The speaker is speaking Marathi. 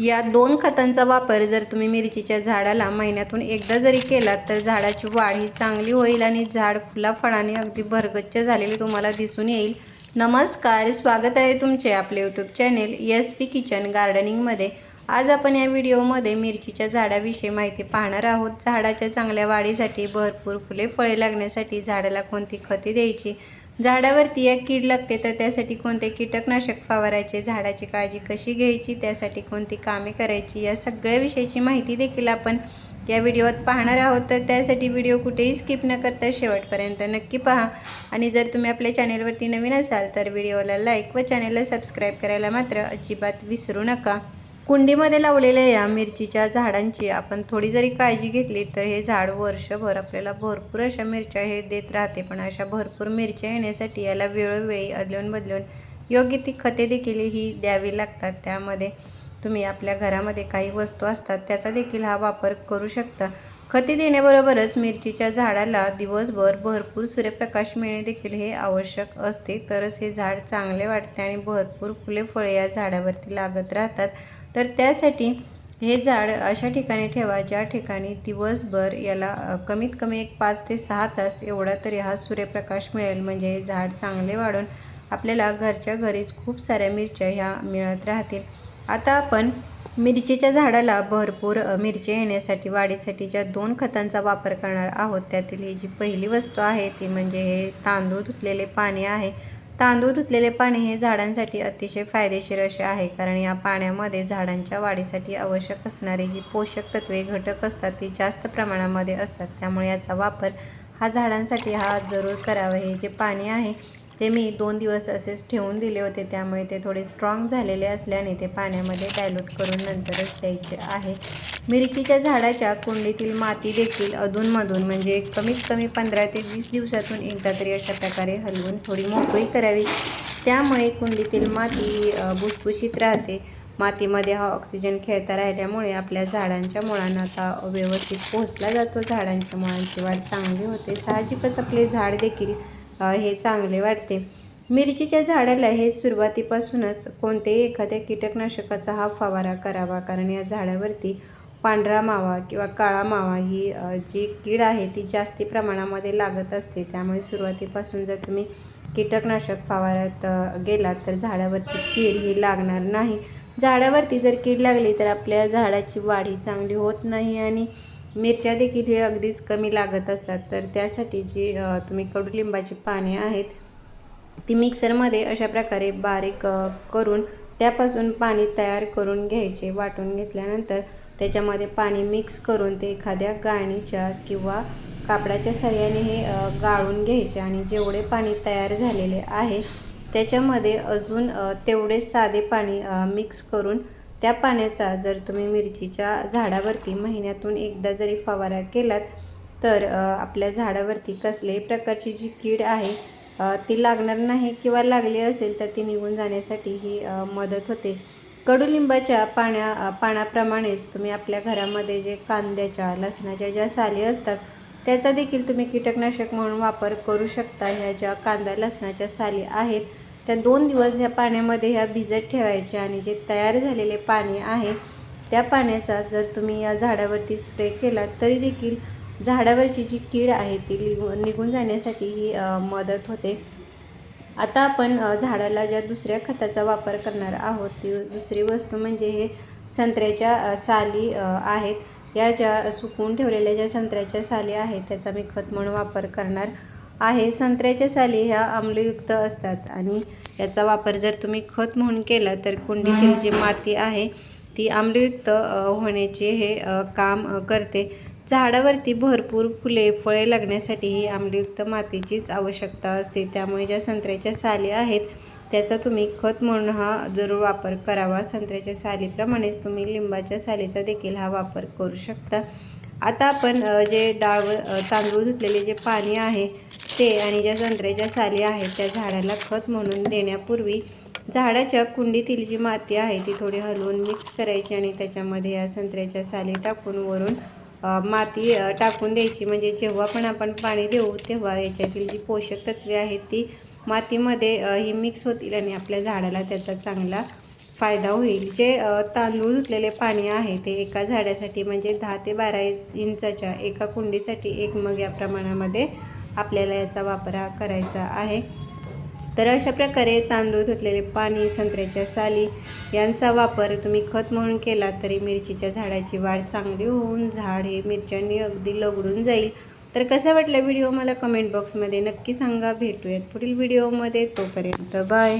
या दोन खतांचा वापर जर तुम्ही मिरचीच्या झाडाला महिन्यातून एकदा जरी केलात तर झाडाची वाढ ही चांगली होईल आणि झाड फुला फळाने अगदी भरगच्च झालेले तुम्हाला दिसून येईल. नमस्कार स्वागत आहे तुमचे आपले YouTube channel S P kitchen गार्डनिंगमध्ये आज आपण या व्हिडिओमध्ये मिरचीच्या झाडाविषयी माहिती पाहणार आहोत. झाडाच्या चांगल्या वाढीसाठी भरपूर फुले फळे लागण्यासाठी झाडाला कोणती खते द्यायची? झाडावरती एक कीड लागते तर त्यासाठी कोणते कीटकनाशक फवारायचे झाडाची काळजी कशी घ्यायची त्यासाठी कोणती कामे करायची या सगळ्या विषयाची माहिती देखील आपण या व्हिडिओत पाहणार आहोत. तर त्यासाठी व्हिडिओ कुठेही स्किप न करता शेवटपर्यंत नक्की पहा. आणि जर तुम्ही आपल्या चॅनेलवरती नवीन असाल तर व्हिडिओला लाईक व चॅनेलला सबस्क्राईब करायला मात्र अजिबात विसरू नका. कुंडीमध्ये लावलेल्या या मिरचीच्या झाडांची आपण थोडी जरी काळजी घेतली तर हे झाड वर्षभर आपल्याला भरपूर अशा मिरच्या हे देत राहते. पण अशा भरपूर मिरच्या येण्यासाठी याला वेळोवेळी अदलून बदलून योग्य ती खते देखील ही द्यावी लागतात. त्यामध्ये तुम्ही आपल्या घरामध्ये काही वस्तू असतात त्याचा देखील हा वापर करू शकता. खते देण्याबरोबरच मिरचीच्या झाडाला दिवसभर भरपूर सूर्यप्रकाश मिळणे देखील हे आवश्यक असते. तरच हे झाड चांगले वाटते आणि भरपूर फुले फळे या झाडावरती लागत राहतात. तर त्यासाठी हे झाड अशा ठिकाणी ठेवा ज्या ठिकाणी दिवसभर याला कमीत कमी एक पाच ते सहा तास एवढा तरी हा सूर्यप्रकाश मिळेल. म्हणजे हे झाड चांगले वाढून आपल्याला घरच्या घरीच खूप साऱ्या मिरच्या ह्या मिळत राहतील. आता आपण मिरचीच्या झाडाला भरपूर मिरची येण्यासाठी वाढीसाठी ज्या दोन खतांचा वापर करणार आहोत त्यातील ही जी पहिली वस्तू आहे ती म्हणजे हे तांदूळ धुतलेले पाणी आहे. तांदूळ धुतलेले पाणी हे झाडांसाठी अतिशय फायदेशीर असे आहे कारण या पाण्यामध्ये झाडांच्या वाढीसाठी आवश्यक असणारी जी पोषक तत्वे घटक असतात ती जास्त प्रमाणामध्ये असतात. त्यामुळे याचा वापर हा झाडांसाठी हा जरूर करावा. हे जे पाणी आहे ते मी दोन दिवस असेच ठेवून दिले होते. त्यामुळे ते थोडे स्ट्रॉंग झालेले असल्याने ते पाण्यामध्ये डायल्यूट करून नंतरच द्यायचे आहे. मिरचीच्या झाडाच्या कुंडीतील माती देखील अधूनमधून म्हणजे कमीत कमी पंधरा ते वीस दिवसातून एकदा तरी अशा प्रकारे हलवून थोडी मोकळी करावी. त्यामुळे कुंडीतील माती भुसभुशीत राहते. मातीमध्ये हा ऑक्सिजन खेळता राहिल्यामुळे आपल्या झाडांच्या मुळांना आता व्यवस्थित पोहोचला जातो. झाडांच्या मुळांची वाढ चांगली होते. साहजिकच आपले झाड देखील हे चांगले वाटते. मिरचीच्या झाडाला हे सुरुवातीपासूनच कोणतेही एखाद्या कीटकनाशकाचा हा फवारा करावा. कारण या झाडावरती पांढरा मावा किंवा काळा मावा ही जी कीड आहे ती जास्ती प्रमाणामध्ये लागत असते. त्यामुळे सुरुवातीपासून जर तुम्ही कीटकनाशक फवारात गेलात तर झाडावरती कीड ही लागणार नाही. झाडावरती जर कीड लागली तर आपल्या झाडाची वाढ ही चांगली होत नाही आणि मिरच्या देखील हे अगदीच कमी लागत असतात. तर त्यासाठी जी तुम्ही कडुलिंबाची पाने आहेत ती मिक्सरमध्ये अशा प्रकारे बारीक करून त्यापासून पाणी तयार करून घ्यायचे. वाटून घेतल्यानंतर त्याच्यामध्ये पाणी मिक्स करून ते एखाद्या गाळणीच्या किंवा कापडाच्या सहाय्याने हे गाळून घ्यायचे आणि जेवढे पाणी तयार झालेले आहे त्याच्यामध्ये अजून तेवढे साधे पाणी मिक्स करून त्या पाण्याचा जर तुम्ही मिरचीच्या झाडावरती महिन्यातून एकदा जरी फवारा केलात तर आपल्या झाडावरती कसल्याही प्रकारची जी कीड आहे ती लागणार नाही किंवा लागली असेल तर ती निघून जाण्यासाठी ही मदत होते. कडुलिंबाच्या पाण्या पाण्याप्रमाणेच पानाप्रमाणेच तुम्ही आपल्या घरामध्ये जे कांद्याच्या लसणाच्या ज्या साली असतात त्याचा देखील तुम्ही कीटकनाशक म्हणून वापर करू शकता. ह्या ज्या कांदा लसणाच्या साली आहेत त्या दोन दिवस ह्या पाण्यामध्ये ह्या भिजत ठेवायच्या आणि जे तयार झालेले पाणी आहे त्या पाण्याचा जर तुम्ही या झाडावरती स्प्रे केला तरी देखील झाडावरची जी कीड आहे ती निघून निघून जाण्यासाठी ही मदत होते. आता आपण झाडाला ज्या दुसऱ्या खताचा वापर करणार आहोत ती दुसरी वस्तू म्हणजे हे संत्र्याच्या साली आहेत. या ज्या सुकवून ठेवलेल्या ज्या संत्र्याच्या साली आहेत त्याचा मी खत म्हणून वापर करणार आहे. संत्र्याच्या साली ह्या आम्लयुक्त असतात आणि याचा वापर जर तुम्ही खत म्हणून केला तर कुंडीतील जी माती आहे ती आम्लयुक्त होण्याचे हे काम करते. झाडावरती भरपूर फुले फळे लागण्यासाठी ही आम्लयुक्त मातीचीच आवश्यकता असते. त्यामुळे ज्या संत्र्याच्या साली आहेत त्याचा तुम्ही खत म्हणून हा जरूर वापर करावा. संत्र्याच्या सालीप्रमाणेच तुम्ही लिंबाच्या सालीचा देखील हा वापर करू शकता. आता आपण जे डाळ तांदूळ धुतलेले जे पाणी आहे ते आणि ज्या संत्र्याच्या साली आहेत त्या झाडाला खत म्हणून देण्यापूर्वी झाडाच्या कुंडीतील जी माती आहे ती थोडी हलवून मिक्स करायची आणि त्याच्यामध्ये या संत्र्याच्या साली टाकून वरून माती टाकून द्यायची. म्हणजे जेव्हा पण आपण पाणी देऊ तेव्हा याच्यातील जी पोषक तत्वे आहेत ती मातीमध्ये ही मिक्स होतील आणि आपल्या झाडाला त्याचा चांगला फायदा होईल. जे तांदूळ धुतलेले पाणी आहे ते एका झाडासाठी म्हणजे दहा ते बारा इंचाच्या एका कुंडीसाठी एक मग या प्रमाणामध्ये आपल्याला याचा वापर हा करायचा आहे. तर अशा प्रकारे तांदूळ धुतलेले पाणी संत्र्याच्या साली यांचा वापर तुम्ही खत म्हणून केला तरी मिरचीच्या झाडाची वाढ चांगली होऊन झाड हे मिरच्यांनी अगदी लगडून जाईल. तर कसा वाटला व्हिडिओ मला कमेंट बॉक्समध्ये नक्की सांगा. भेटूयात पुढील व्हिडिओमध्ये. तोपर्यंत बाय.